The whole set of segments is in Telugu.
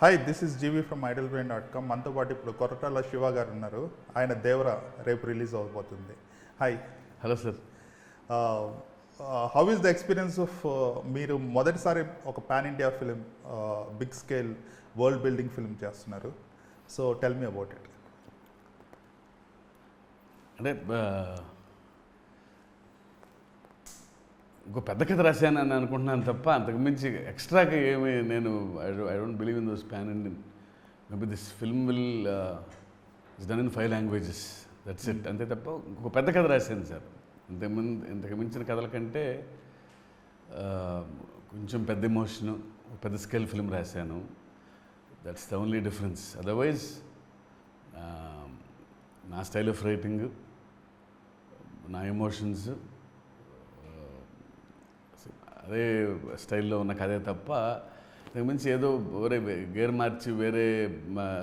Hi this is GV from Idlebrain dot com మనతో పాటు ఇప్పుడు కొరటాల శివ గారు ఉన్నారు ఆయన దేవర రేపు రిలీజ్ అవబోతుంది. Hi hello sir how is the experience of మీరు మొదటిసారి ఒక pan India film big scale world building film చేస్తున్నారు? So tell me about it అంటే ఆ, ఇంకో పెద్ద కథ రాశాను అని అనుకుంటున్నాను తప్ప అంతకు మించి ఎక్స్ట్రాగా ఏమి నేను I don't believe in those pan and maybe this film will is done in five languages that's it అంతే తప్ప ఇంకొక పెద్ద కథ రాశాను సార్. ఇంతకుముందు ఇంతకు మించిన కథల కంటే uh, కొంచెం పెద్ద ఎమోషను పెద్ద స్కేల్ ఫిల్మ్ రాశాను. That's the only difference otherwise నా స్టైల్ ఆఫ్ రైటింగ్ నా ఎమోషన్స్ అదే స్టైల్లో ఉన్న కథే తప్ప ఇంతకు మించి ఏదో వేరే గేర్ మార్చి వేరే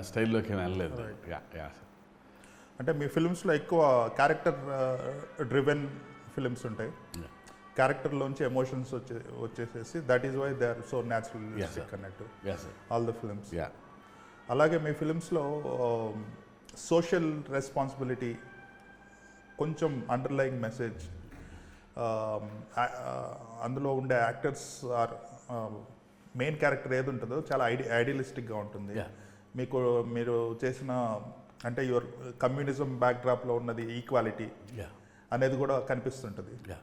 స్టైల్లోకి ఏమి వెళ్ళలేదు. అంటే మీ ఫిల్మ్స్లో ఎక్కువ క్యారెక్టర్ డ్రివెన్ ఫిలిమ్స్ ఉంటాయి. క్యారెక్టర్లోంచి ఎమోషన్స్ వచ్చే వచ్చేసేసి that is why they are so natural. అన్నట్టు sir all the films yeah అలాగే మీ ఫిలిమ్స్లో సోషల్ రెస్పాన్సిబిలిటీ కొంచెం అండర్లయింగ్ మెసేజ్ అందులో ఉండే యాక్టర్స్ ఆర్ మెయిన్ క్యారెక్టర్ ఏది ఉంటుందో చాలా ఐడి ఐడియలిస్టిక్గా ఉంటుంది. మీకు మీరు చేసిన అంటే యువర్ కమ్యూనిజం బ్యాక్డ్రాప్లో ఉన్నది ఈక్వాలిటీ అనేది కూడా కనిపిస్తుంటుంది. యా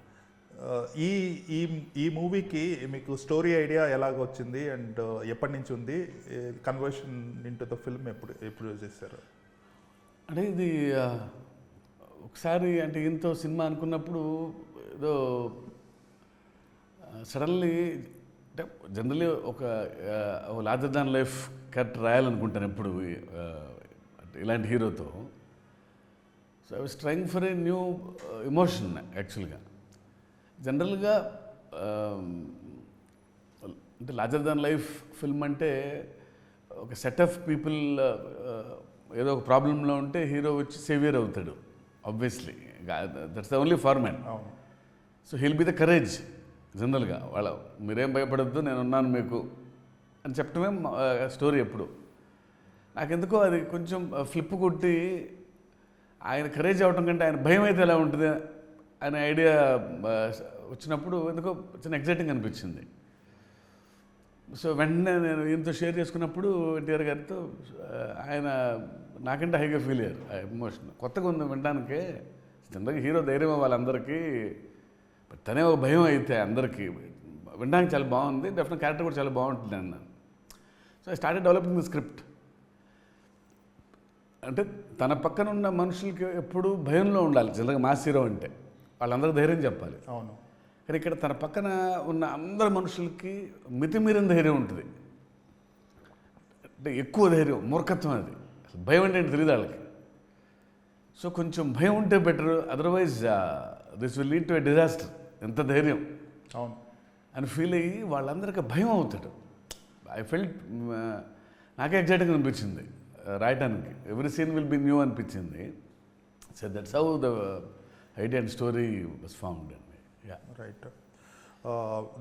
Uh, ఈ ఈ ఈ మూవీకి మీకు స్టోరీ ఐడియా ఎలాగ వచ్చింది అండ్ ఎప్పటి నుంచి ఉంది? కన్వర్షన్ ఇంటూ ద ఫిల్మ్ ఎప్పుడు ఎప్పుడు చేశారు? అంటే ఇది ఒకసారి అంటే ఇంతో సినిమా అనుకున్నప్పుడు ఏదో సడన్లీ అంటే జనరలీ ఒక లార్జర్ దాన్ లైఫ్ కట్ రాయాలనుకుంటాను ఎప్పుడు ఇలాంటి హీరోతో. So I trying for a new emotion యాక్చువల్గా జనరల్గా అంటే లార్జర్ దాన్ లైఫ్ ఫిల్మ్ అంటే ఒక సెట్ ఆఫ్ పీపుల్ ఏదో ఒక ప్రాబ్లంలో ఉంటే హీరో వచ్చి సేవియర్ అవుతాడు obviously that's the only format so he'll be the courage జనరల్గా వాళ్ళ మీరేం భయపడద్దు నేను ఉన్నాను మీకు అని చెప్పడమే స్టోరీ ఎప్పుడు. నాకెందుకో అది కొంచెం ఫ్లిప్ కొట్టి ఆయన కరేజ్ అవటం కంటే ఆయన భయం అయితే ఎలా ఉంటుంది అనే ఐడియా వచ్చినప్పుడు ఎందుకో చిన్న ఎగ్జైటింగ్ అనిపించింది. సో వెంటనే నేను ఈయనతో షేర్ చేసుకున్నప్పుడు ఎన్టీఆర్ గారితో ఆయన నాకంటే హైగా ఫీల్ అయ్యారు ఆ ఎమోషన్ కొత్తగా ఉంది వినడానికే జనరల్గా హీరో ధైర్యం వాళ్ళందరికీ తనే ఒక భయం అయితే అందరికీ. వినడానికి చాలా బాగుంది డెఫినెట్ క్యారెక్టర్ కూడా చాలా బాగుంటుంది అన్నాను so I started developing the script అంటే తన పక్కన ఉన్న మనుషులకి ఎప్పుడూ భయంలో ఉండాలి. జనరల్గా మాస్ హీరో అంటే వాళ్ళందరూ ధైర్యం చెప్పాలి. అవును. కానీ ఇక్కడ తన పక్కన ఉన్న అందరు మనుషులకి మితిమీరిన ధైర్యం ఉంటుంది. అంటే ఎక్కువ ధైర్యం మూర్ఖత్వం అది. భయం అంటే తెలియదు వాళ్ళకి. సో కొంచెం భయం ఉంటే better otherwise this will lead to a disaster ఎంత ధైర్యం. అవును. అని ఫీల్ అయ్యి వాళ్ళందరికీ భయం అవుతాడు. ఐ ఫెల్ట్ నాకే ఎగ్జైటింగ్ అనిపించింది. uh, రాయటానికి. Every scene will be new అనిపించింది. So that's how the idea and story was found అండి యా రైట్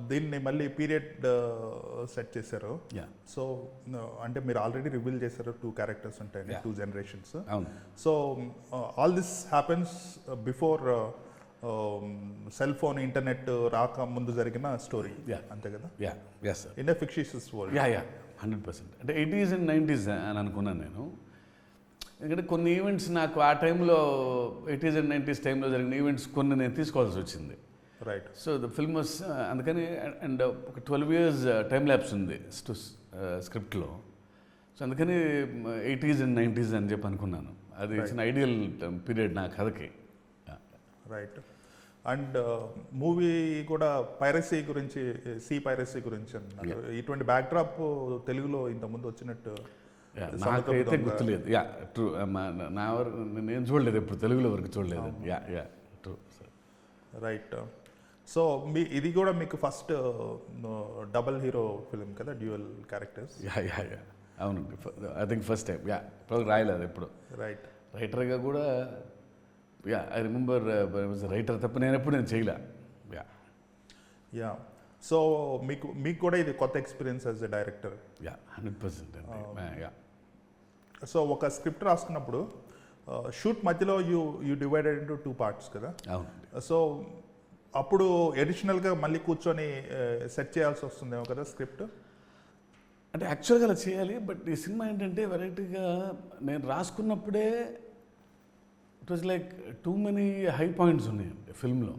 దీన్ని మళ్ళీ పీరియడ్ సెట్ చేశారు. యా సో అంటే మీరు ఆల్రెడీ రివీల్ చేశారు టూ క్యారెక్టర్స్ ఉంటాయి. టూ జనరేషన్స్ అవును. So all this happens before cell phone internet రాక ముందు జరిగిన స్టోరీ. అంతే కదా? Yeah yeah sir in a fictitious world yeah yeah hundred percent అంటే ఎయిటీస్ అండ్ నైంటీస్ అని అనుకున్నాను నేను. ఎందుకంటే కొన్ని ఈవెంట్స్ నాకు ఆ టైంలో ఎయిటీస్ అండ్ నైంటీస్ టైంలో జరిగిన ఈవెంట్స్ కొన్ని నేను తీసుకోవాల్సి వచ్చింది. Right so the film was అందుకని అండ్ ఒక ట్వెల్వ్ ఇయర్స్ టైం ల్యాబ్స్ ఉంది స్క్రిప్ట్లో సో అందుకని ఎయిటీస్ అండ్ నైంటీస్ అని చెప్పి అనుకున్నాను. అది ఇచ్చిన ఐడియల్ పీరియడ్ నా కథకి. రైట్ అండ్ మూవీ కూడా పైరసీ గురించి సీ పైరసీ గురించి అన్నారు. ఇటువంటి బ్యాక్డ్రాప్ తెలుగులో ఇంతకుముందు వచ్చినట్టు నాకైతే. గుర్తులేదు. యా ట్రూ నా వరకు నేను చూడలేదు ఎప్పుడు. తెలుగులో వరకు చూడలేదు. Yeah yeah true right so మీ ఇది కూడా మీకు ఫస్ట్ డబల్ హీరో ఫిలిం కదా dual characters yeah yeah yeah అవును I think first time yeah ఇప్పుడు రాయలేదు ఎప్పుడు. రైట్ రైటర్గా కూడా యా ఐ రిమెంబర్ రైటర్ తప్ప నేను ఎప్పుడు నేను చేయలే. యా యా సో మీకు మీకు కూడా ఇది కొత్త experience as a director yeah hundred percent yeah so ఒక స్క్రిప్ట్ రాసుకున్నప్పుడు షూట్ మధ్యలో you you divided into two parts కదా? సో అప్పుడు ఎడిషనల్గా మళ్ళీ కూర్చొని సెట్ చేయాల్సి వస్తుందేమో కదా స్క్రిప్ట్ అంటే యాక్చువల్గా అలా చేయాలి బట్ ఈ సినిమా ఏంటంటే వెరైటీగా నేను రాసుకున్నప్పుడే it was like too many high points ఉన్నాయండి ఫిల్మ్లో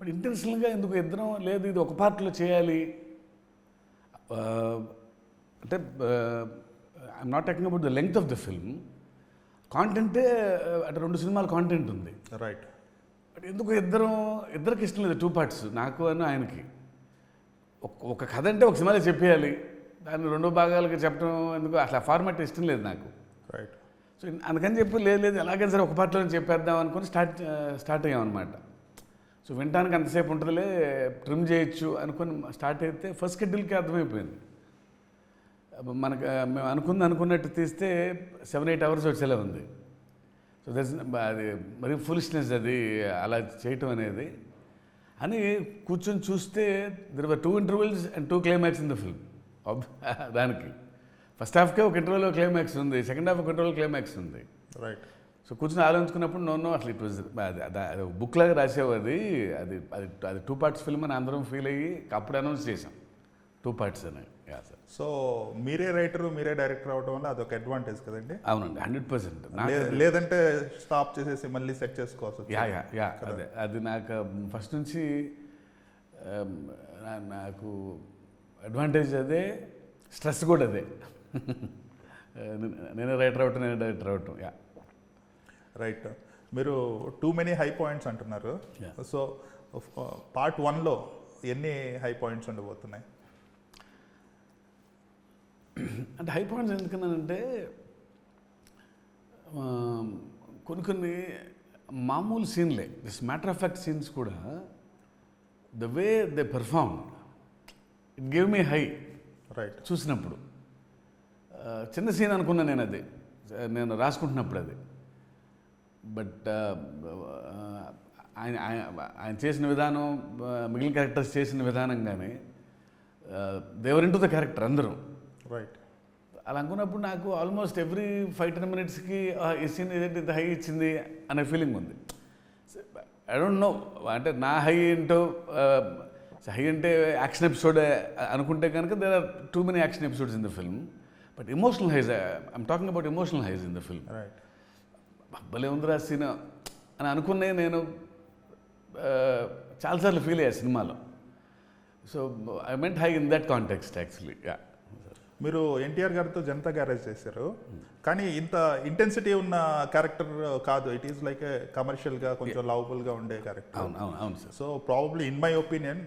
బట్ ఇంటెన్షనల్గా ఎందుకు ఇద్దరం? లేదు ఇది ఒక పార్ట్లో చేయాలి. అంటే I'm not talking about the length of the film కాంటెంటే అంటే రెండు సినిమాల కాంటెంట్ ఉంది. రైట్ బట్ ఎందుకు ఇద్దరం? ఇద్దరికి ఇష్టం లేదు టూ పార్ట్స్ నాకు అని ఆయనకి. ఒక- కథ అంటే ఒక సినిమాలో చెప్పేయాలి. దాన్ని రెండు భాగాలుగా చెప్పడం ఎందుకు? అసలు ఫార్మాట్ ఇష్టం లేదు నాకు. సో అందుకని చెప్పి లేదు లేదు ఎలాగైనా సరే ఒక పార్ట్లో చెప్పేద్దాం అనుకుని స్టార్ట్ స్టార్ట్ అయ్యామన్నమాట సో వినడానికి అంతసేపు ఉంటుందిలే ట్రిమ్ చేయొచ్చు అనుకుని స్టార్ట్ అయితే ఫస్ట్ షెడ్యూల్కి అర్థమైపోయింది. మనకు మేము అనుకుంది అనుకున్నట్టు తీస్తే సెవెన్ ఎయిట్ అవర్స్ వచ్చేలా ఉంది. సో దట్స్ అది మరి ఫులిష్నెస్ అది అలా చేయటం అనేది. అని కూర్చొని చూస్తే there were two intervals and two climax in the film దానికి. ఫస్ట్ హాఫ్కే ఒక ఇంటర్వెల్ క్లైమాక్స్ ఉంది సెకండ్ హాఫ్ ఒక ఇంటర్వెల్ క్లైమాక్స్ ఉంది. రైట్. సో కూర్చొని ఆలోచించుకున్నప్పుడు నో నో అసలు ఇట్ వాజ్ అది బుక్ లాగా రాసావు అది అది అది అది టూ పార్ట్స్ ఫిల్మ్ అని అందరం ఫీల్ అయ్యి అప్పుడు అనౌన్స్ చేసాం టూ పార్ట్స్ అని యా సార్ సో మీరే రైటర్ మీరే డైరెక్టర్ అవడం వల్ల అదొక అడ్వాంటేజ్ కదండి. అవునండి హండ్రెడ్ పర్సెంట్ లేదంటే స్టాప్ చేసేసి మళ్ళీ సెట్ చేసుకోవాల్సి వచ్చింది. యా యా యా అదే అది నాకు ఫస్ట్ నుంచి um, నాకు అడ్వాంటేజ్ అదే స్ట్రెస్ కూడా అదే. నేనే రైటర్ అవటం నేనే డైరెక్టర్ అవటం యా రైట్ మీరు టూ మెనీ హై పాయింట్స్ అంటున్నారు. సో పార్ట్ వన్లో ఎన్ని హై పాయింట్స్ ఉండబోతున్నాయి? అంటే హై పాయింట్స్ ఎందుకన్నానంటే కొన్ని కొన్ని మామూలు సీన్లే. This matter of fact scenes కూడా the way they perform it give me high right చూసినప్పుడు. చిన్న సీన్ అనుకున్నా నేను అది. నేను రాసుకుంటున్నప్పుడు అది. బట్ ఆయన ఆయన చేసిన విధానం మిగిలిన క్యారెక్టర్స్ చేసిన విధానం కానీ దేవర్ ఇంటూ ద క్యారెక్టర్ అందరూ. రైట్ అలా అనుకున్నప్పుడు నాకు ఆల్మోస్ట్ ఎవ్రీ ఫైవ్ టెన్ మినిట్స్కి ఈ సీన్ ఏదైతే ఇంత హై ఇచ్చింది అనే ఫీలింగ్ ఉంది. ఐ డోంట్ నో అంటే నా హై ఏంటో హై అంటే యాక్షన్ ఎపిసోడ్ అనుకుంటే కనుక there are too many action episodes in the film but emotional highs I'm talking about emotional highs in the film right భలే ఉందిరా సీన్ అని అనుకునే నేను చాలాసార్లు ఫీల్ అయ్యా సినిమాలో. So I meant high in that context actually yeah మీరు ఎన్టీఆర్ గారితో జనతా గ్యారేజ్ చేశారు. కానీ ఇంత ఇంటెన్సిటీ ఉన్న క్యారెక్టర్ కాదు. ఇట్ ఈస్ లైక్ కమర్షియల్గా కొంచెం లవబుల్గా ఉండే క్యారెక్టర్ అవును అవును అవును sir so probably in my opinion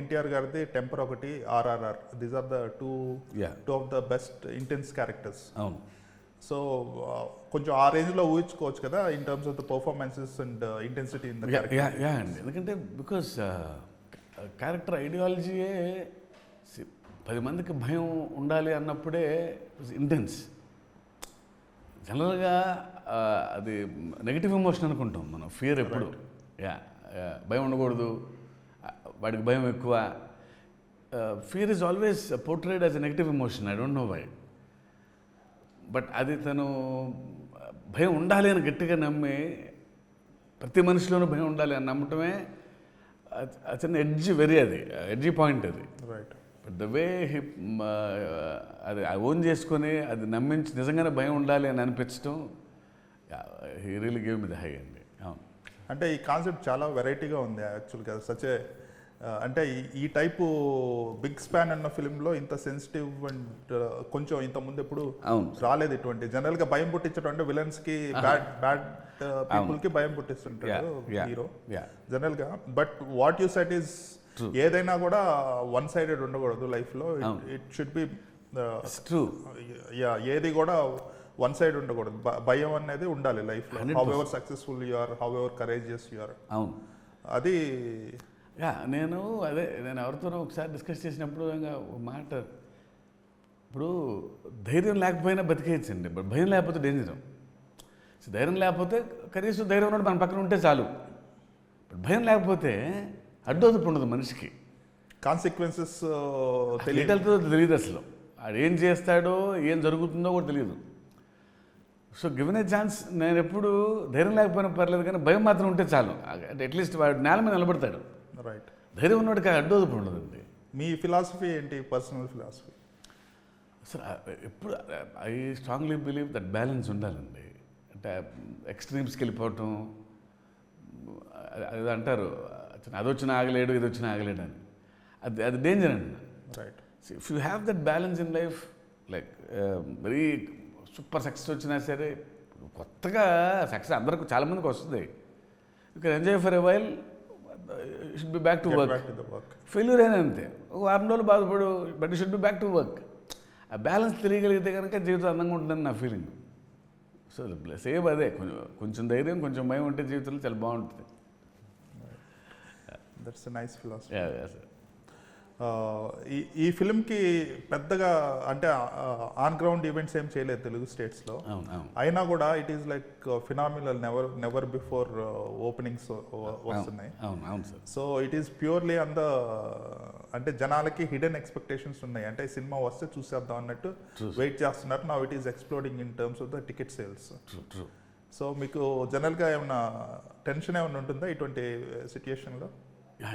NTR గారిది టెంపర్ ఒకటి RRR these are the two. Two of the best intense characters అవును. సో కొంచెం ఆ రేంజ్లో ఊహించుకోవచ్చు కదా in terms of the performances and intensity in అండి. ఎందుకంటే బికాస్ క్యారెక్టర్ ఐడియాలజీయే పది మందికి భయం ఉండాలి అన్నప్పుడే ఇంటెన్స్ జనరల్గా అది నెగిటివ్ ఎమోషన్ అనుకుంటాం మనం ఫియర్ ఎప్పుడు. యా భయం ఉండకూడదు వాడికి భయం ఎక్కువ. Fear is always portrayed as a negative emotion I don't know why but అది తను భయం ఉండాలి అని గట్టిగా నమ్మి ప్రతి మనిషిలోనూ భయం ఉండాలి అని నమ్మటమే చిన్న ఎడ్జ్ వెరీ అది ఎడ్జీ పాయింట్ అది. రైట్ ద వే హి అది ఓన్ చేసుకొని అది నమ్మించి నిజంగానే భయం ఉండాలి అని అనిపించడం he really gave me the high అండి అవును. అంటే ఈ కాన్సెప్ట్ చాలా వెరైటీగా ఉంది యాక్చువల్గా సచ్ అంటే ఈ- టైపు బిగ్ స్పాన్ అన్న ఫిలింలో ఇంత సెన్సిటివ్ అండ్ కొంచెం ఇంత ముందు ఎప్పుడు రాలేదు ఇటువంటి. జనరల్గా భయం పుట్టించడం అంటే విలన్స్కి బ్యాడ్ బ్యాడ్ పీపుల్కి భయం పుట్టిస్తుంటాడు హీరో yeah. జనరల్గా but what you set is. ఏదైనా కూడా వన్ సైడెడ్ ఉండకూడదు లైఫ్లో అవును. It should be true yeah ఏది కూడా వన్ సైడ్ ఉండకూడదు. భయం అనేది ఉండాలి లైఫ్లో 100%. However successful you are however courageous you are అవును. అది యా నేను అదే నేను ఎవరితోనో ఒకసారి డిస్కస్ చేసినప్పుడు ఒక మాట. ఇప్పుడు ధైర్యం లేకపోయినా బతికేయచ్చండి. భయం లేకపోతే డేంజర్ ధైర్యం లేకపోతే కనీసం ధైర్యం ఉన్నట్టు మన పక్కన ఉంటే చాలు. భయం లేకపోతే అడ్డోదుపు ఉండదు మనిషికి కాన్సిక్వెన్సెస్ తెలియదు. తెలియటంతో తెలియదు అసలు. ఏం చేస్తాడో ఏం జరుగుతుందో కూడా తెలియదు. సో గివెన్ ఏ ఛాన్స్ నేను ఎప్పుడు ధైర్యం లేకపోయినా పర్లేదు కానీ భయం మాత్రం ఉంటే చాలు. అంటే అట్లీస్ట్ వాడు నేల మీద నిలబడతాడు. రైట్ ధైర్యం ఉన్నవాడికి అడ్డోదుపు ఉండదండి మీ ఫిలాసఫీ ఏంటి? పర్సనల్ ఫిలాసఫీ అసలు ఆ- ఎప్పుడు I strongly believe that balance ఉండాలండి. అంటే ఎక్స్ట్రీమ్స్కి వెళ్ళిపోవటం అది- అది అంటారు అది వచ్చిన ఆగలేడు ఇది వచ్చిన ఆగలేడు అని. అది అది డేంజర్ అండి. Right if you have that balance in life like very super success వచ్చినా సరే కొత్తగా సక్సెస్ అందరికి చాలామందికి వస్తుంది. You can enjoy for a while should be back to work failure అయినా అంతే. ఒక వారం రోజులు బాధపడు but should be back to work ఆ బ్యాలెన్స్ తెలియగలిగితే కనుక జీవితం అందంగా ఉంటుందని నా ఫీలింగ్ సో సేమ్ అదే. కొంచెం కొంచెం ధైర్యం కొంచెం భయం ఉంటే జీవితంలో చాలా బాగుంటుంది. That's nice philosophy. ఈ ఈ ఫిల్మ్కి పెద్దగా అంటే ఆన్ గ్రౌండ్ ఈవెంట్స్ ఏం చేయలేదు తెలుగు స్టేట్స్లో. అయినా కూడా it is like phenomenal never never before openings వస్తున్నాయి. So it is purely on the అంటే జనాలకి హిడెన్ ఎక్స్పెక్టేషన్స్ ఉన్నాయి. అంటే సినిమా వస్తే చూసేద్దాం అన్నట్టు. వెయిట్ చేస్తున్నారు. నా it is exploding in terms of the ticket sales so మీకు జనరల్గా ఏమన్నా టెన్షన్ ఏమైనా ఉంటుందా ఇటువంటి సిచ్యుయేషన్లో యా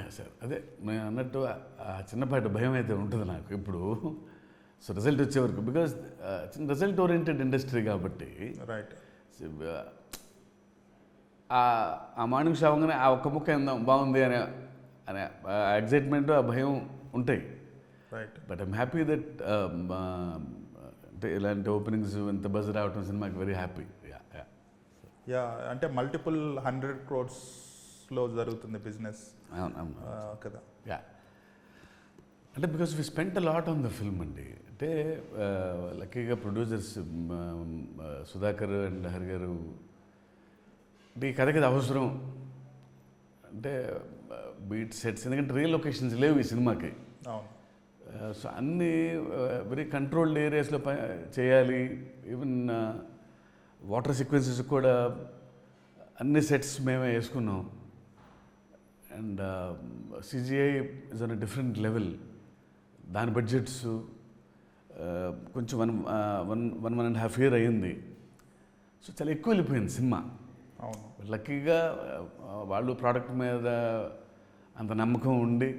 సార్. అదే నేను అన్నట్టు ఆ- చిన్నపాటి భయం అయితే ఉంటుంది నాకు ఇప్పుడు. సో రిజల్ట్ వచ్చే వరకు బికాజ్ చిన్న రిజల్ట్ ఓరియంటెడ్ ఇండస్ట్రీ కాబట్టి రైట్ ఆ మార్నింగ్ షో అవగానే ఆ ఒక్క ముక్క ఎంత బాగుంది అనే అనే ఎగ్జైట్మెంట్ ఆ భయం ఉంటాయి. Right but I'm happy that అంటే ఇలాంటి ఓపెనింగ్స్ ఇంత బజ్ రావటం సినిమాకి very happy yeah yeah yeah అంటే మల్టిపుల్ హండ్రెడ్ క్రోడ్స్లో జరుగుతుంది బిజినెస్ కదా. యా అంటే because we spent lot on the film అండి. అంటే లక్కీగా ప్రొడ్యూసర్స్ సుధాకర్ అండ్ హరి గారు అంటే ఈ కథకి అవసరం. అంటే బీట్ సెట్స్ ఎందుకంటే రియల్ లొకేషన్స్ లేవు ఈ సినిమాకి. సో అన్ని వెరీ కంట్రోల్డ్ ఏరియాస్లో ప చేయాలి. ఈవెన్ వాటర్ సీక్వెన్సెస్ కూడా అన్ని సెట్స్ మేమే వేసుకున్నాం. And CGI is on different level దాని బడ్జెట్స్ కొంచెం one one one one and half year అయ్యింది. సో చాలా ఎక్కువ వెళ్ళిపోయింది సినిమా. లక్కీగా ఆ, వాళ్ళు ప్రోడక్ట్ మీద అంత నమ్మకం ఉండి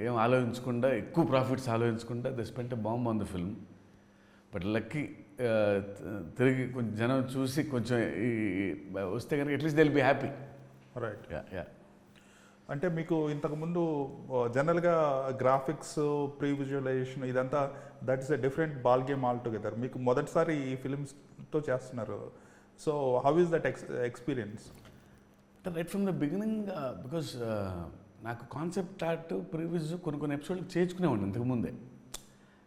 ఏం ఆలోచించకుండా ఎక్కువ ప్రాఫిట్స్ ఆలోచించకుండా they spent bomb on the film but lucky తిరిగి కొంచెం జనం చూసి కొంచెం ఈ ఈ- వస్తే కనుక at least they'll be happy right yeah yeah అంటే మీకు ఇంతకుముందు జనరల్గా గ్రాఫిక్స్ ప్రీ విజువలైజేషన్ ఇదంతా that is a different ball game altogether మీకు మొదటిసారి ఈ ఫిలిమ్స్తో చేస్తున్నారు. So how is that ex experience right from the beginning because నాకు కాన్సెప్ట్ ఆర్ట్ ప్రీవియస్ కొన్ని కొన్ని ఎపిసోడ్లు చేర్చుకునేవాడిని ఇంతకుముందే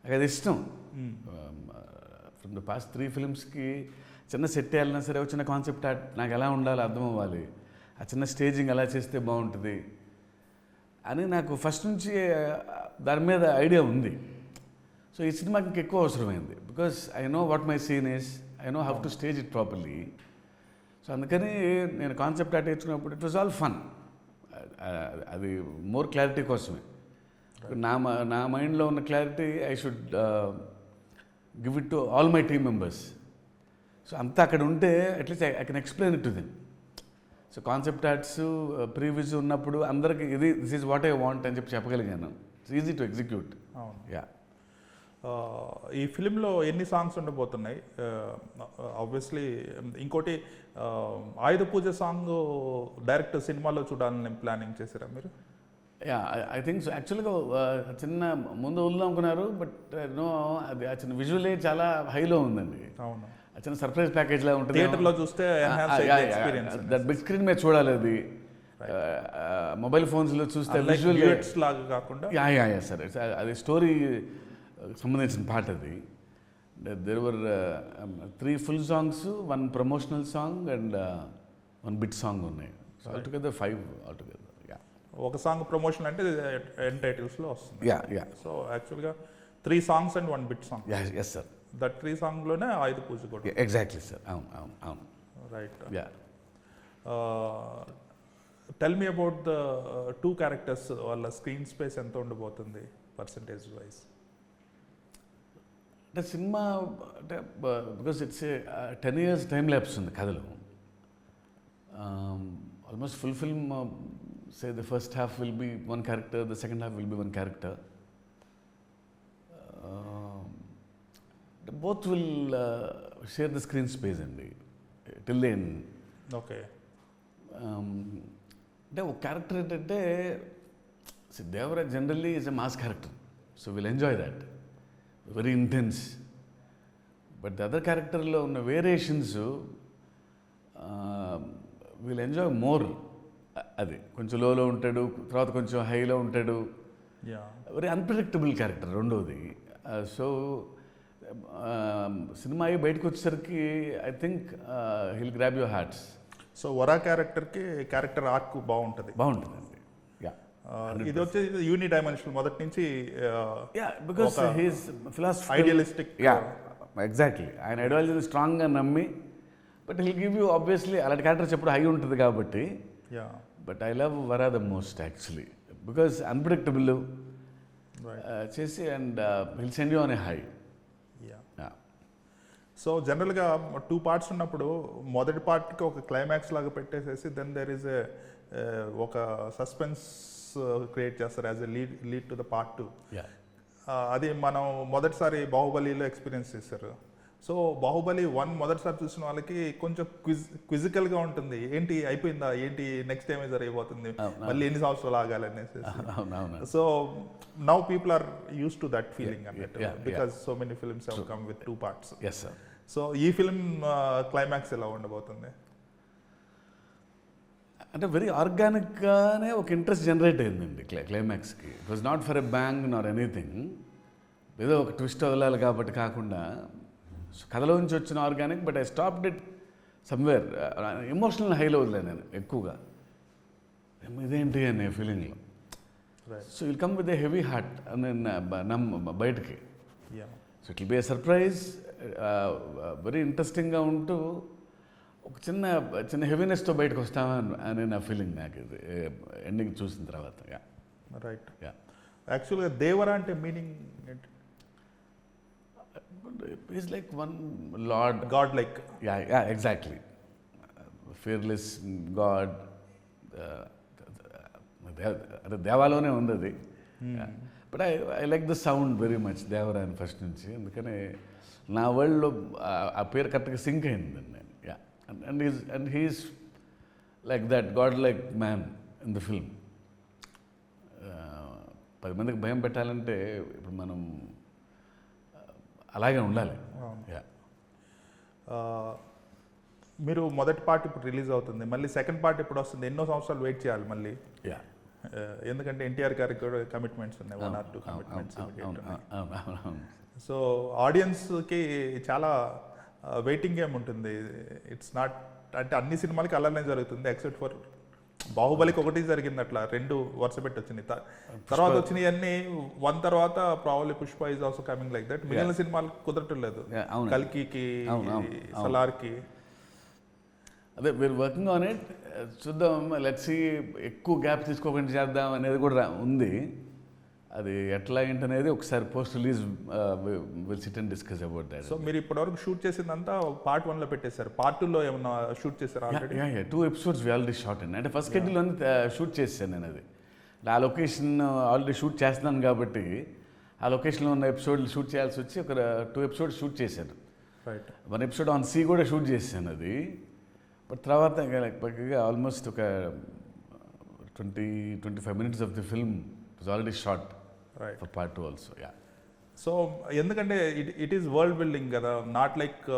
నాకు అది ఇష్టం. ఫ్రమ్ ద పాస్ట్ త్రీ ఫిల్మ్స్కి చిన్న సెట్ వేయాలన్నా సరే చిన్న కాన్సెప్ట్ ఆర్ట్ నాకు ఎలా ఉండాలో అర్థం అవ్వాలి ఆ చిన్న స్టేజింగ్ ఎలా చేస్తే బాగుంటుంది అని నాకు ఫస్ట్ నుంచి దాని మీద ఐడియా ఉంది. సో ఈ సినిమాకి ఇంకా ఎక్కువ అవసరమైంది. Because I know what my scene is I know how to stage it properly so అందుకని నేను కాన్సెప్ట్ ఆర్ట్ నేర్చుకున్నప్పుడు ఇట్ వాజ్ ఆల్ ఫన్ అది మోర్ క్లారిటీ కోసమే. నా నా మైండ్లో ఉన్న clarity I should give it to all my team members so అంతా అక్కడ ఉంటే at least I can explain it to them so concept arts previous ఉన్నప్పుడు అందరికి ఇది this is what I want అని చెప్పి చెప్పగలిగాను. ఇట్స్ ఈజీ టు ఎగ్జిక్యూట్ అవును. యా ఈ ఫిలింలో ఎన్ని సాంగ్స్ ఉండబోతున్నాయి? ఆబ్వియస్లీ ఇంకోటి uh, Ayudha Puja song direct సినిమాలో చూడాలని ప్లానింగ్ చేశారా మీరు? యా ఐ థింక్ సో యాక్చువల్గా చిన్న ముందు వదులుదాం అనుకున్నారు బట్ నో అది ఆ చిన్న విజువలే చాలా హైలో ఉందండి. అవును. చిన్న సర్ప్రైజ్ ప్యాకేజ్ లా ఉంటుంది థియేటర్లో చూస్తే దట్ బిగ్ స్క్రీన్ మీద చూడాలి అది. మొబైల్ ఫోన్స్లో చూస్తే విజువల్ లాగా కాకుండా యా యా యా సార్ అది స్టోరీ సంబంధించిన పాట అది. There were three full songs one promotional song and one bit song ఉన్నాయి. So all together five all together yeah ఒక సాంగ్ ప్రమోషన్ అంటే ఎండ్ టైటిల్స్లో వస్తుంది. యా యా సో యాక్చువల్గా three songs and one bit song yes sir that three సాంగ్లోనే Ayudha Puja కూడా. ఎగ్జాక్ట్లీ సార్ అవును అవును అవును. Right yeah tell me about the two characters వాళ్ళ స్క్రీన్ స్పేస్ ఎంత ఉండబోతుంది పర్సంటేజ్ వైజ్ అంటే సినిమా అంటే because it's ten years time lapse ఉంది కథలు. Almost full film say the first half will be one character the second half will be one character both will share the screen space అండి టిల్ దెన్ ఓకే అంటే ఒక క్యారెక్టర్ ఏంటంటే Devara generally is a mass character so will enjoy that very intense but the other క్యారెక్టర్లో ఉన్న వేరియేషన్స్ విల్ ఎంజాయ్ మోర్ అది కొంచెం లోలో ఉంటాడు తర్వాత కొంచెం హైలో ఉంటాడు. వెరీ అన్ప్రిడిక్టబుల్ క్యారెక్టర్ రెండోది. సో సినిమా అయ్యి బయటకు వచ్చేసరికి I think he'll grab your hearts so Vara క్యారెక్టర్కి క్యారెక్టర్ ఆర్క్ బాగుంటుంది. బాగుంటుందండి. యా Uh, ఇది వచ్చేసి యూని డైమెన్షనల్ మొదటి నుంచి yeah because he's philosophy idealistic yeah exactly ఆయన ఐడియాలజీని స్ట్రాంగ్గా నమ్మి but he'll give you obviously అలాంటి క్యారెక్టర్స్ ఎప్పుడు హై ఉంటుంది కాబట్టి. Yeah but I love Vara the most actually because unpredictable చేసి and he'll send you on a high so జనరల్గా టూ పార్ట్స్ ఉన్నప్పుడు మొదటి పార్ట్కి ఒక క్లైమాక్స్ లాగా పెట్టేసేసి దెన్ దెర్ ఈస్ ఏ ఒక సస్పెన్స్ క్రియేట్ చేస్తారు as a lead lead to the part two అది మనం మొదటిసారి బాహుబలిలో ఎక్స్పీరియన్స్ చేశారు. సో బాహుబలి వన్ మొదటిసారి చూసిన వాళ్ళకి కొంచెం క్విజ్ క్విజికల్గా ఉంటుంది. ఏంటి అయిపోయిందా? ఏంటి నెక్స్ట్ టైం జరగబోతుంది అవును. మళ్ళీ ఎన్ని సంవత్సరాలు ఆగాలనేసి so now people are used to that feeling అన్నట్టు. Because so many films have come with two parts so ఈ ఫిల్మ్ క్లైమాక్స్ ఎలా ఉండబోతుంది? అంటే వెరీ ఆర్గానిక్గానే ఒక ఇంట్రెస్ట్ జనరేట్ అయిందండి క్లై క్లైమాక్స్కి it was not for a bang nor anything ఏదో ఒక ట్విస్ట్ వదలాలి కాబట్టి కాకుండా సో కథలోంచి వచ్చిన organic but I stopped it somewhere. Emotional హైలో వదిలే నేను ఎక్కువగా. ఇదేంటి అనే ఫీలింగ్లో so will come with a heavy heart నమ్ బయటకి. Yeah so it be a surprise very ఇంట్రెస్టింగ్గా ఉంటూ ఒక చిన్న చిన్న హెవీనెస్తో బయటకు వస్తామని అని నా ఫీలింగ్ నాకు ఇది ఎండింగ్ చూసిన తర్వాత. రైట్ యా యాక్చువల్గా దేవరా అంటే meaning is like one lord god like yeah yeah exactly fearless god అదే దేవాలోనే ఉంది అది. But I I like the sound very much Devara అని ఫస్ట్ నుంచి. అందుకని నా వరల్డ్లో ఆ పేరు కరెక్ట్గా సింక్ అయిందండి నేను yeah and is and he's like that god like man in the film పది మందికి భయం పెట్టాలంటే ఇప్పుడు మనం అలాగే ఉండాలి. మీరు మొదటి పార్ట్ ఇప్పుడు రిలీజ్ అవుతుంది. మళ్ళీ సెకండ్ పార్ట్ ఇప్పుడు వస్తుంది? ఎన్నో సంవత్సరాలు వెయిట్ చేయాలి మళ్ళీ. యా ఎందుకంటే ఎన్టీఆర్ గారికి కూడా కమిట్మెంట్స్ ఉన్నాయి. One or two commitments so ఆడియన్స్కి చాలా వెయిటింగ్ గేమ్ ఉంటుంది. ఇట్స్ నాట్ అంటే అన్ని సినిమాలకి అలానే జరుగుతుంది ఎక్సెప్ట్ ఫర్ బాహుబలికి ఒకటి జరిగింది అట్లా రెండు వరుస పెట్టి వచ్చినాయి త- తర్వాత వచ్చినాయి అన్ని వన్ తర్వాత probably Pushpa is also coming like that మిగిలిన సినిమాలు కుదరటం లేదు అవును. సలార్కి. అదే వీరు వర్కింగ్ ఆన్ ఇట్ చూద్దాం లెట్స్ ఎక్కువ గ్యాప్ తీసుకోకుండా చేద్దాం అనేది కూడా ఉంది. అది ఎట్లా ఏంటనేది ఒకసారి post release will sit and discuss about that. So మీరు ఇప్పటివరకు షూట్ చేసిందంతా పార్ట్ వన్లో పెట్టేశారు. పార్ట్ టూ లో ఏమన్నా షూట్ చేశారు already? Two episodes already shot అండి. అంటే ఫస్ట్ షెడ్యూల్ షూట్ చేశాను నేను అది. ఆ లొకేషన్ ఆల్రెడీ షూట్ చేస్తున్నాను కాబట్టి ఆ లొకేషన్లో ఉన్న ఎపిసోడ్లు షూట్ చేయాల్సి వచ్చి ఒక టూ ఎపిసోడ్స్ షూట్ చేశాను. Right one episode on sea కూడా షూట్ చేశాను అది. బట్ తర్వాత ఆల్మోస్ట్ ఒక twenty twenty five minutes of the film is already shot. Right for part two also yeah so ఎందుకంటే it it is world building కదా నాట్ లైక్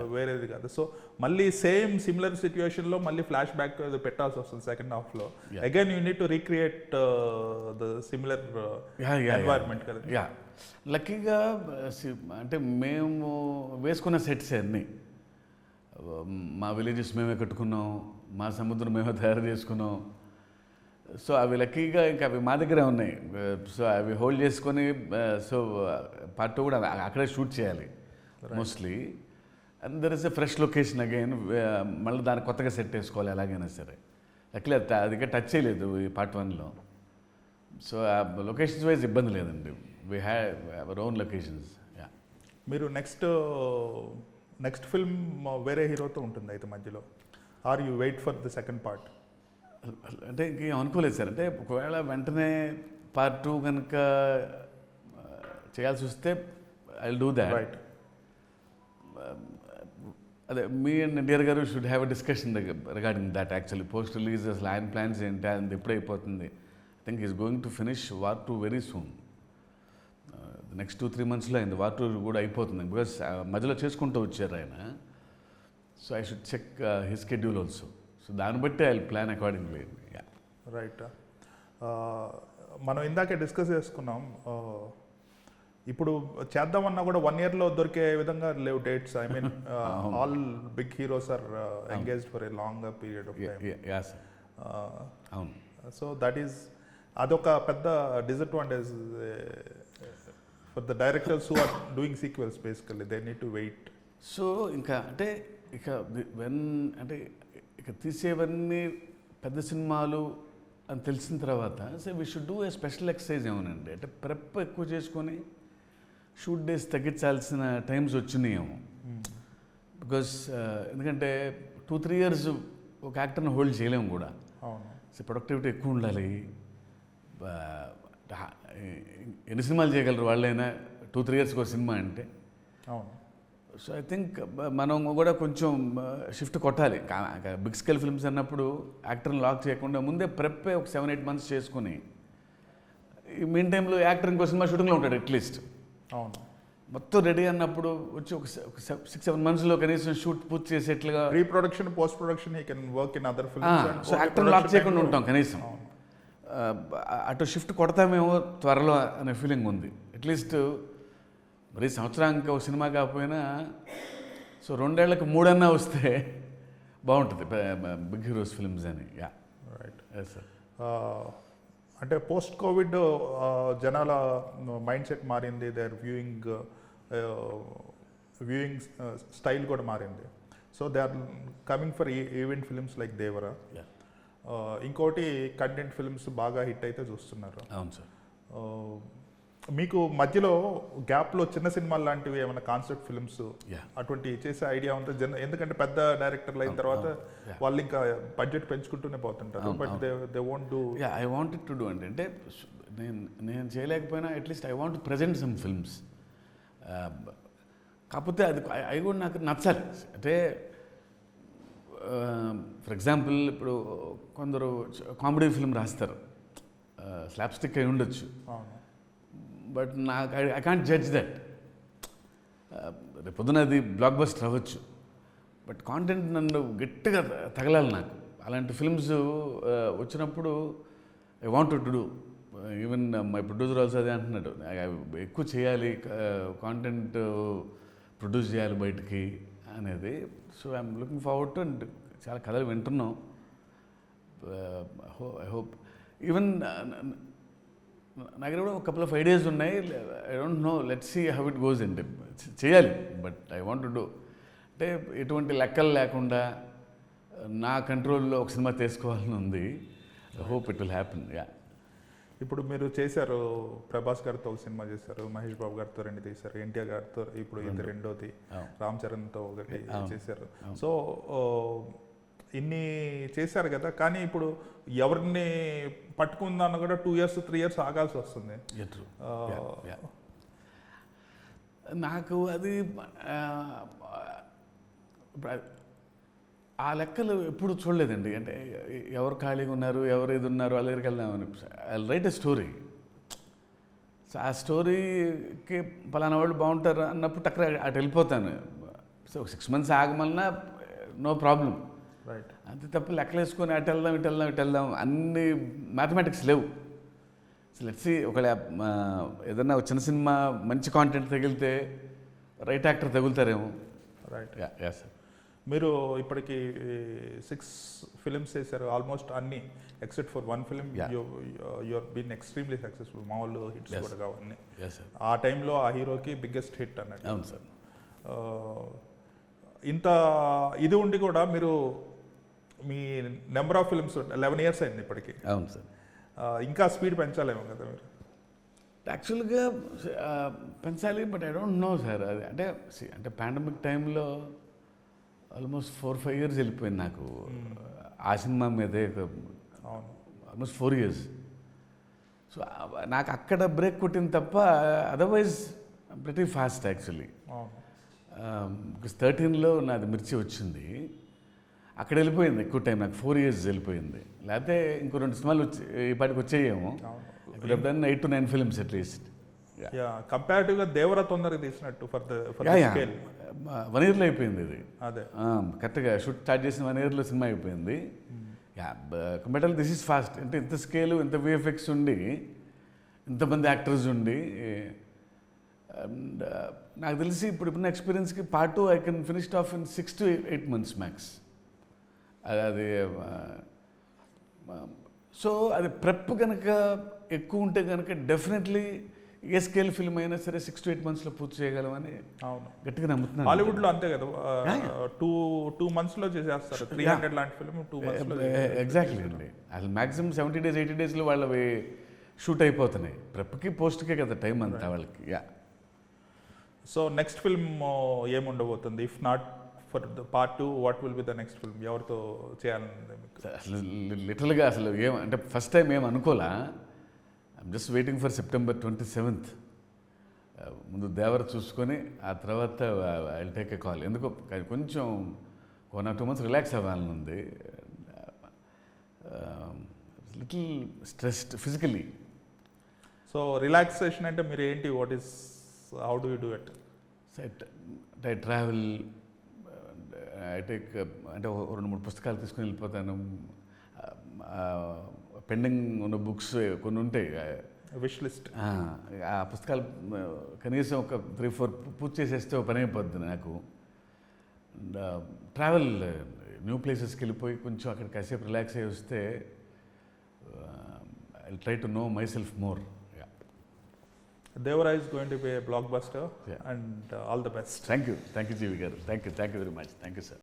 వేరేది కాదు. సో మళ్ళీ సేమ్ సిమిలర్ సిచ్యువేషన్లో మళ్ళీ ఫ్లాష్ బ్యాక్ పెట్టాల్సి వస్తుంది సెకండ్ హాఫ్లో. Yeah. Again you need to recreate the similar environment కదా. యా లక్కీగా సి- అంటే మేము వేసుకున్న సెట్స్ అన్నీ. మా విలేజెస్ మేమే కట్టుకున్నాం మా సముద్రం మేమే తయారు చేసుకున్నాం. సో అవి లక్కీగా ఇంకా అవి మా దగ్గరే ఉన్నాయి. సో అవి హోల్డ్ చేసుకొని సో పార్ట్ టూ కూడా అక్కడే షూట్ చేయాలి. Mostly and there is a fresh location again మళ్ళీ దాన్ని కొత్తగా సెట్ వేసుకోవాలి ఎలాగైనా సరే. లక్లీ అది అది ఇంకా టచ్ చేయలేదు ఈ పార్ట్ వన్లో సో లొకేషన్స్ వైజ్ ఇబ్బంది లేదండి. We have our own locations yeah మీరు నెక్స్ట్ నెక్స్ట్ ఫిల్మ్ వేరే హీరోతో ఉంటుంది అయితే మధ్యలో? Are you wait for the second part అంటే ఇంకేం అనుకోలేదు సార్. అంటే ఒకవేళ వెంటనే పార్ట్ టూ కనుక చేయాల్సి వస్తే ఐ డూ దాట్ రైట్ అదే మీ అండ్ డియర్ గారు should have a discussion regarding that actually post release అసలు ఆయన ప్లాన్స్ ఏంటి అది ఎప్పుడు అయిపోతుంది? I think is going to finish War two very soon next two three మంత్స్లో అయింది. వార్ టూ కూడా అయిపోతుంది. బికాస్ మధ్యలో చేసుకుంటూ వచ్చారు ఆయన. So I should check his schedule also so దాన్ని బట్టి ఐ ప్లాన్ అకార్డింగ్లీ రైట్ మనం ఇందాకే డిస్కస్ చేసుకున్నాం Uh, ఇప్పుడు చేద్దామన్నా కూడా వన్ ఇయర్లో దొరికే విధంగా లేవు dates I mean all big heroes are engaged for a long period of time అవును. సో దట్ ఈస్ అదొక పెద్ద disadvantage for the directors who are doing sequels basically they need to wait so ఇంకా అంటే ఇక వెన్ అంటే ఇక తీసేవన్నీ పెద్ద సినిమాలు అని తెలిసిన తర్వాత so we should do a special exercise ఏమోనండి. అంటే ప్రెప్ ఎక్కువ చేసుకొని షూట్ డేస్ తగ్గించాల్సిన టైమ్స్ వచ్చినాయేమో. బికాస్ ఎందుకంటే టూ త్రీ ఇయర్స్ ఒక యాక్టర్ని హోల్డ్ చేయలేము కూడా. సో ప్రొడక్టివిటీ ఎక్కువ ఉండాలి. ఎన్ని సినిమాలు చేయగలరు వాళ్ళైనా? టూ త్రీ ఇయర్స్కి ఒక సినిమా అంటే. అవును. సో ఐ థింక్ మనం కూడా కొంచెం షిఫ్ట్ కొట్టాలి. బిగ్ స్కేల్ ఫిల్మ్స్ అన్నప్పుడు యాక్టర్ని లాక్ చేయకుండా ముందే ప్రెప్పే ఒక సెవెన్ ఎయిట్ మంత్స్ చేసుకుని ఈ మీన్ టైంలో యాక్టర్ ఇంకో సినిమా షూటింగ్లో ఉంటాడు అట్లీస్ట్ అవును. మొత్తం రెడీ అన్నప్పుడు వచ్చి ఒక సిక్స్ సెవెన్ మంత్స్లో కనీసం షూట్ పూర్తి చేసేట్లుగా pre production post production he can work in other so actor lock చేయకుండా ఉంటాం కనీసం. అటు షిఫ్ట్ కొడతామేమో త్వరలో అనే ఫీలింగ్ ఉంది. అట్లీస్ట్ మరి సంవత్సరానికి ఒక సినిమా కాకపోయినా సో రెండేళ్ళకు మూడన్నా వస్తే బాగుంటుంది. బిగ్ హీరోస్ ఫిల్మ్స్ అని. యా. రైట్ సార్ అంటే పోస్ట్ కోవిడ్ జనాల మైండ్ సెట్ మారింది. దేర్ వ్యూయింగ్ వ్యూయింగ్ స్టైల్ కూడా మారింది. So they are coming for event films like Devara yeah ఇంకోటి కంటెంట్ ఫిల్మ్స్ బాగా హిట్ అయితే చూస్తున్నారు. అవును సార్ మీకు మధ్యలో గ్యాప్లో చిన్న సినిమాలు లాంటివి ఏమైనా కాన్సెప్ట్ ఫిల్మ్స్ యా అటువంటి చేసే ఐడియా ఉంటే జన ఎందుకంటే పెద్ద డైరెక్టర్లు అయిన తర్వాత. వాళ్ళు ఇంకా బడ్జెట్ పెంచుకుంటూనే పోతుంటారు. But they they won't do yeah I wanted to do అండి. అంటే నేను నేను చేయలేకపోయినా at least I want present some films కాకపోతే అది అవి కూడా నాకు నచ్చాలి అంటే ఫర్ ఎగ్జాంపుల్ ఇప్పుడు కొందరు కామెడీ ఫిల్మ్ రాస్తారు. స్లాప్ స్టిక్ అయి ఉండొచ్చు. అవును. బట్ నాకు ఐ కాంట్ జడ్జ్ దట్. పొద్దున అది బ్లాక్ బస్టర్ అవ్వచ్చు. బట్ కాంటెంట్ నన్ను గట్టిగా తగలాలి నాకు. అలాంటి ఫిల్మ్స్ వచ్చినప్పుడు I want to do even my producer also అదే అంటున్నాడు. ఎక్కువ చేయాలి కాంటెంట్ ప్రొడ్యూస్ చేయాలి బయటికి అనేది. So I'm looking forward to and చాలా కథలు వింటున్నాం. ఐ హోప్ ఈవెన్ నా దగ్గర కూడా ఒక కపుల్ ఆఫ్ ఐడియాస్ ఉన్నాయి. I don't know let see how it goes అంటే చేయాలి. But I want to do అంటే ఎటువంటి లెక్కలు లేకుండా నా కంట్రోల్లో ఒక సినిమా తీసుకోవాలని ఉంది. Hope it will happen yeah ఇప్పుడు మీరు చేశారు. ప్రభాస్ గారితో ఒక సినిమా చేశారు. మహేష్ బాబు గారితో రెండు తీశారు. ఎన్టీఆర్ గారితో ఇప్పుడు ఇది రెండోది. రామ్ చరణ్తో ఒకటి. చేశారు. సో ఇన్ని చేశారు కదా కానీ ఇప్పుడు ఎవరిని పట్టుకుందాన్న కూడా టూ ఇయర్స్ త్రీ ఇయర్స్ ఆగాల్సి వస్తుంది. ఆ, నాకు అది ఆ, లెక్కలు ఎప్పుడు చూడలేదండి. అంటే ఎవరు ఖాళీగా ఉన్నారు ఎవరు ఏది ఉన్నారు వాళ్ళ దగ్గరికి వెళ్దామని I write a story so ఆ స్టోరీకి పలానా వాళ్ళు బాగుంటారు అన్నప్పుడు టక్కన అటు వెళ్ళిపోతాను. సో సిక్స్ మంత్స్ ఆగమన్నా నో ప్రాబ్లం అంతే తప్ప లెక్కలు వేసుకొని అటు వెళ్దాం ఇటు వెళ్దాం ఇటు వెళ్దాం. అన్ని మ్యాథమెటిక్స్ లేవు. సో లెట్సి ఒకవేళ ఏదన్నా చిన్న సినిమా మంచి కాంటెంట్ తగిలితే రైట్ యాక్టర్ తగులుతారేమో. రైట్ యా సార్ మీరు ఇప్పటికి సిక్స్ ఫిల్మ్స్ చేశారు. ఆల్మోస్ట్ అన్ని except for one film Yeah. Your been extremely successful మామూలు హిట్స్. కూడా కావన్నీ ఆ టైంలో ఆ హీరోకి బిగ్గెస్ట్ హిట్ అన్నట్టు. అవును సార్ ఆ, ఇంత ఇది ఉండి కూడా మీరు మీ number of films eleven years అయింది ఇప్పటికి. అవును సార్. ఇంకా స్పీడ్ పెంచాలేమో కదా మీరు? యాక్చువల్గా పెంచాలి but I don't know sir అది అంటే అంటే పాండమిక్ టైంలో ఆల్మోస్ట్ ఫోర్ ఫైవ్ ఇయర్స్ వెళ్ళిపోయింది నాకు. ఆ సినిమా మీదే అవును. ఆల్మోస్ట్ ఫోర్ ఇయర్స్ సో నాకు అక్కడ బ్రేక్ కొట్టింది తప్ప అదర్వైజ్ ప్రతి ఫాస్ట్ యాక్చువల్లీ థర్టీన్లో నాది మిర్చి వచ్చింది. అక్కడ వెళ్ళిపోయింది ఎక్కువ టైం నాకు ఫోర్ ఇయర్స్ వెళ్ళిపోయింది. లేకపోతే ఇంకో రెండు సినిమాలు వచ్చి ఈ పాటికి వచ్చేయేమో. ఇప్పుడు eight to nine films at least yeah కంపారిటివ్గా Devara తొందరగా తీసినట్టు ఫర్ వన్ ఇయర్లో అయిపోయింది ఇది. అదే. కరెక్ట్గా షూట్ స్టార్ట్ చేసిన వన్ ఇయర్లో సినిమా అయిపోయింది. యా కంపేటల్ దిస్ ఇస్ ఫాస్ట్ అంటే ఇంత స్కేలు ఇంత విఎఫ్ఎక్స్ ఉండి ఇంతమంది యాక్టర్స్ ఉండి అండ్ నాకు తెలిసి ఇప్పుడు ఇప్పుడున్న ఎక్స్పీరియన్స్కి part two I can finished off in six to eight months max అది అది సో అది ప్రెప్ కనుక ఎక్కువ ఉంటే కనుక డెఫినెట్లీ ఏ స్కేల్ ఫిల్మ్ అయినా సరే సిక్స్ టు ఎయిట్ మంత్స్లో పూర్తి చేయగలమని అవును. గట్టిగా నమ్ముతున్నాను. హాలీవుడ్లో అంతే కదా టూ టూ మంత్స్లో చేసేస్తారు త్రీ. హండ్రెడ్ లాంటి ఫిల్మ్ టూ మంత్స్లో ఎగ్జాక్ట్లీ అండి. అసలు మ్యాక్సిమం సెవెంటీ డేస్ ఎయిటీ డేస్లో వాళ్ళవి షూట్ అయిపోతున్నాయి. ప్రెప్కి పోస్ట్కే కదా టైం అంతా వాళ్ళకి. Yeah. So next film ఏముండబోతుంది? If not for the part two what will be the next film ఎవరితో చేయాలనుంది మీకు? అసలు లిటరల్గా అసలు ఏం అంటే ఫస్ట్ టైం ఏం అనుకోలా? I'm just waiting for September twenty seventh ముందు దేవర చూసుకొని ఆ తర్వాత ఐ టేక్ ఎ కాల్ ఎందుకో కొంచెం one or two months relax అవ్వాలని ఉంది little stressed physically so relaxation అంటే మీరు ఏంటి? What is how do you do it set I travel I take అంటే రెండు మూడు పుస్తకాలు తీసుకుని వెళ్ళిపోతాను. పెండింగ్ ఉన్న బుక్స్ కొన్ని ఉంటాయి. Wish list. ఆ, పుస్తకాలు కనీసం ఒక త్రీ ఫోర్ పూర్తి చేసేస్తే ఒక పని అయిపోద్ది నాకు. ట్రావెల్ న్యూ ప్లేసెస్కి వెళ్ళిపోయి కొంచెం అక్కడ కాసేపు రిలాక్స్ అయ్యి వస్తే I try to know myself more. Devara is going to be blockbuster. And all the best thank you thank you G V గారు thank you thank you very much thank you sir